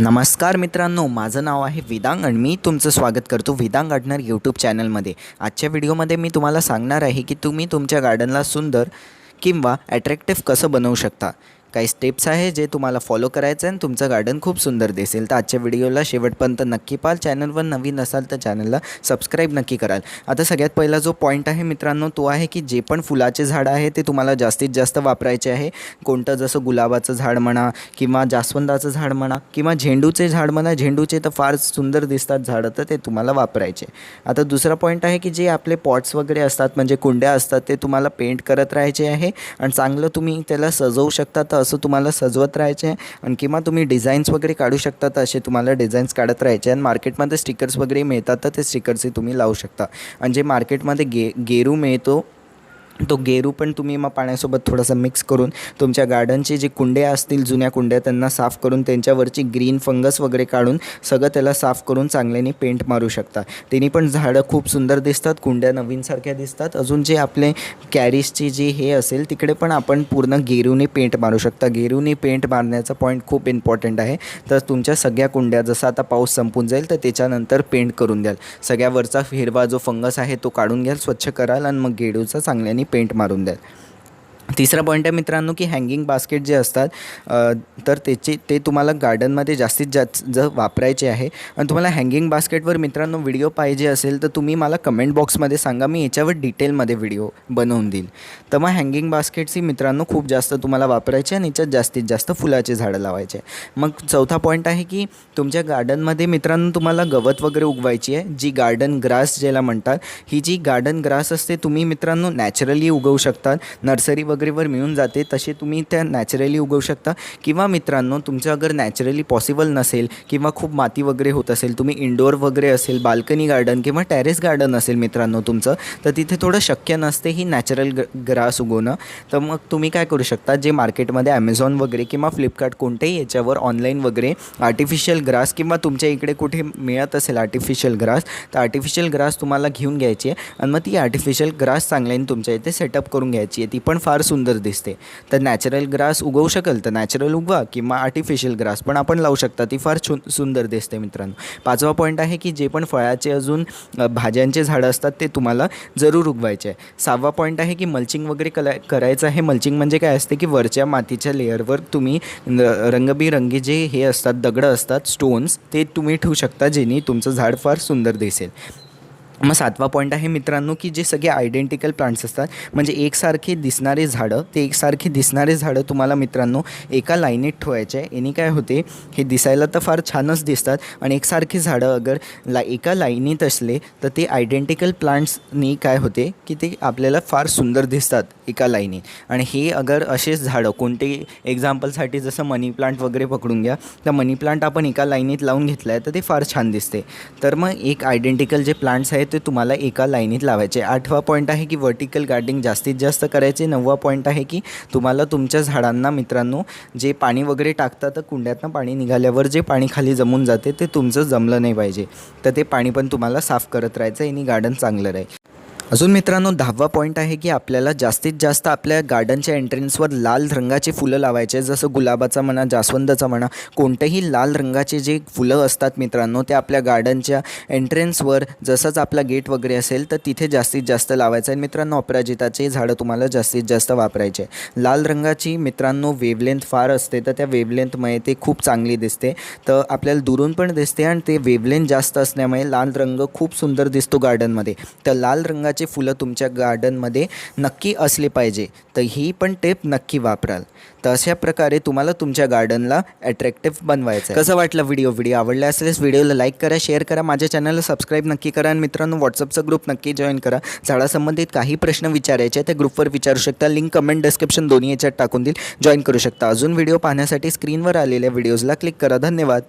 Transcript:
नमस्कार मित्रांनो माझं नाव आहे वेदांग आणि मी तुमचं स्वागत करतो वेदांग गार्डनर यूट्यूब चॅनलमध्ये. आजच्या व्हिडिओमध्ये मी तुम्हाला सांगणार आहे की तुम्ही तुमच्या गार्डनला सुंदर किंवा ॲट्रॅक्टिव्ह कसं बनवू शकता. काही स्टेप्स आहे जे तुम्हाला फॉलो करायचं आहे आणि तुमचं गार्डन खूप सुंदर दिसेल. तर आजच्या व्हिडिओला शेवटपर्यंत नक्की पाल चॅनलवर नवीन असाल तर चॅनलला सबस्क्राईब नक्की कराल. आता सगळ्यात पहिला जो पॉईंट आहे मित्रांनो तो आहे की जे पण फुलाचे झाड आहे ते तुम्हाला जास्तीत जास्त वापरायचे आहे. कोणतं जसं गुलाबाचं झाड म्हणा किंवा जास्वंदाचं झाड म्हणा किंवा झेंडूचे झाड म्हणा झेंडूचे तर फार सुंदर दिसतात झाडं तर ते तुम्हाला वापरायचे. आता दुसरा पॉईंट आहे की जे आपले पॉट्स वगैरे असतात म्हणजे कुंड्या असतात ते तुम्हाला पेंट करत राहायचे आहे. आणि चांगलं तुम्ही त्याला सजवू शकता तर असं तुम्हाला सजवत राहायचे आहे. आणि किंवा तुम्ही डिझाईन्स वगैरे काढू शकता तर असे तुम्हाला डिझाईन्स काढत राहायचे आणि मार्केटमध्ये स्टिकर्स वगैरे मिळतात तर ते स्टिकर्सही तुम्ही लावू शकता. आणि जे मार्केटमध्ये गे गेरू मिळतो तो गेरू पण तुम्ही मग पाण्यासोबत थोडासा मिक्स करून तुमच्या गार्डनचे जे कुंड्या असतील जुन्या कुंड्या त्यांना साफ करून त्यांच्यावरची ग्रीन फंगस वगैरे काढून सगळं त्याला साफ करून चांगल्याने पेंट मारू शकता. त्यांनी पण झाडं खूप सुंदर दिसतात कुंड्या नवीनसारख्या दिसतात. अजून जे आपले कॅरीजची जी हे असेल तिकडे पण आपण पूर्ण गेरूने पेंट मारू शकता. गेरूने पेंट मारण्याचा पॉईंट खूप इम्पॉर्टंट आहे. तर तुमच्या सगळ्या कुंड्या जसं आता पाऊस संपून जाईल तर त्याच्यानंतर पेंट करून द्याल. सगळ्यावरचा हिरवा जो फंगस आहे तो काढून घ्याल स्वच्छ कराल आणि मग गेरूचा चांगल्याने पेंट मारून द्याल. तिसरा पॉईंट आहे मित्रांनो की हँगिंग बास्केट जे असतात तर त्याचे ते तुम्हाला गार्डनमध्ये जास्तीत जास्त ज वापरायचे आहे. आणि तुम्हाला हँगिंग बास्केटवर मित्रांनो व्हिडिओ पाहिजे असेल तर तुम्ही मला कमेंट बॉक्समध्ये सांगा मी याच्यावर डिटेलमध्ये व्हिडिओ बनवून देईल. तर मग हँगिंग बास्केट्सही मित्रांनो खूप जास्त तुम्हाला वापरायचे आणि याच्यात जास्तीत जास्त फुलाचे झाडं लावायचे. मग चौथा पॉईंट आहे की तुमच्या गार्डनमध्ये मित्रांनो तुम्हाला गवत वगैरे उगवायची आहे जी गार्डन ग्रास ज्याला म्हणतात ही जी गार्डन ग्रास असते तुम्ही मित्रांनो नॅचरली उगवू शकतात. नर्सरी वगैरेवर मिळून जाते तसे तुम्ही त्या नॅचरली उगवू शकता. किंवा मित्रांनो तुमचं अगर नॅचरली पॉसिबल नसेल किंवा खूप माती वगैरे होत असेल तुम्ही इंडोर वगैरे असेल बाल्कनी गार्डन किंवा टेरेस गार्डन असेल मित्रांनो तुमचं तर तिथे थोडं शक्य नसते ही नॅचरल ग ग्रास उगवणं. तर मग तुम्ही काय करू शकता जे मार्केटमध्ये ॲमेझॉन वगैरे किंवा फ्लिपकार्ट कोणत्याही याच्यावर ऑनलाईन वगैरे आर्टिफिशियल ग्रास किंवा तुमच्या इकडे कुठे मिळत असेल आर्टिफिशियल ग्रास तर आर्टिफिशियल ग्रास तुम्हाला घेऊन घ्यायची आहे. आणि मग ती आर्टिफिशियल ग्रास चांगल्याने तुमच्या इथे सेटअप करून घ्यायची आहे. ती पण फार सुंदर दिसते. तर नॅचरल ग्रास उगवू शकेल तर नॅचरल उगवा किंवा आर्टिफिशियल ग्रास पण आपण लावू शकता. ती फार छु सुंदर दिसते मित्रांनो. पाचवा पॉईंट आहे की जे पण फळाचे अजून भाज्यांचे झाडं असतात ते तुम्हाला जरूर उगवायचे आहे. सहावा पॉईंट आहे की मल्चिंग वगैरे कला करायचं आहे. मल्चिंग म्हणजे काय असते की वरच्या मातीच्या लेअरवर तुम्ही रंगबिरंगी जे हे असतात दगडं असतात स्टोन्स ते तुम्ही ठेवू शकता जेणे तुमचं झाड फार सुंदर दिसेल. मग सातवा पॉईंट आहे मित्रांनो की जे सगळे आयडेंटिकल प्लांट्स असतात म्हणजे एकसारखे दिसणारे झाडं ते एकसारखे दिसणारे झाडं तुम्हाला मित्रांनो एका लाईनीत ठेवायचे आहे. याने काय होते हे दिसायला तर फार छानच दिसतात आणि एकसारखी झाडं अगर ला एका लाईनीत असले तर ते आयडेंटिकल प्लांट्सनी काय होते की ते आपल्याला फार सुंदर दिसतात. एका लाईनी. आणि हे अगर असेच झाडं कोणते एक्झाम्पलसाठी जसं मनी प्लांट वगैरे पकडून घ्या तर मनी प्लांट आपण एका लाईनीत लावून घेतलं आहे तर ते फार छान दिसते. तर मग एक आयडेंटिकल जे प्लांट्स आहेत ते तुम्हाला एका लाईनीत लावायचे. आठवा पॉईंट आहे की व्हर्टिकल गार्डनिंग जास्तीत जास्त करायचे. नववा पॉईंट आहे की तुम्हाला तुमच्या झाडांना मित्रांनो जे पाणी वगैरे टाकता तर कुंड्यातनं पाणी निघाल्यावर जे पाणी खाली जमून जाते ते तुमचं जमलं नाही पाहिजे. तर ते पाणी पण तुम्हाला साफ करत राहायचं आणि गार्डन चांगलं राहील. अजून मित्रांनो दहावा पॉईंट आहे की आपल्याला जास्तीत जास्त आपल्या गार्डनच्या एंट्रन्सवर लाल रंगाची फुलं लावायचे जसं गुलाबाचा म्हणा जास्वंदाचा म्हणा कोणतेही लाल रंगाचे जे फुलं असतात मित्रांनो ते आपल्या गार्डनच्या एंट्रन्सवर जसंच आपला गेट वगैरे असेल तर तिथे जास्तीत जास्त लावायचं. आहे मित्रांनो अपराजिताचे झाडं तुम्हाला जास्तीत जास्त वापरायचे. लाल रंगाची मित्रांनो वेवलेंथ फार असते तर त्या वेवलेंथमुळे ते खूप चांगली दिसते. तर आपल्याला दुरून पण दिसते आणि ते वेवलेंथ जास्त असल्यामुळे लाल रंग खूप सुंदर दिसतो गार्डनमध्ये तर लाल रंगाची फुलं तुमच्या गार्डनमध्ये नक्की असले पाहिजे तर ही पण टेप नक्की वापराल. तर अशा प्रकारे तुम्हाला तुमच्या गार्डनला अट्रॅक्टिव्ह बनवायचं आहे. कसं वाटलं व्हिडिओ व्हिडिओ आवडला असेल व्हिडिओला लाईक करा शेअर करा माझ्या चॅनलला सबस्क्राईब नक्की करा आणि मित्रांनो व्हॉट्सअपचा ग्रुप नक्की जॉईन करा. झाडासंबंधित काही प्रश्न विचारायचे आहे त्या ग्रुपवर विचारू शकता. लिंक कमेंट डिस्क्रिप्शन दोन्ही याच्यात टाकून देईल. जॉईन करू शकता. अजून व्हिडिओ पाहण्यासाठी स्क्रीनवर आलेल्या व्हिडिओजला क्लिक करा. धन्यवाद.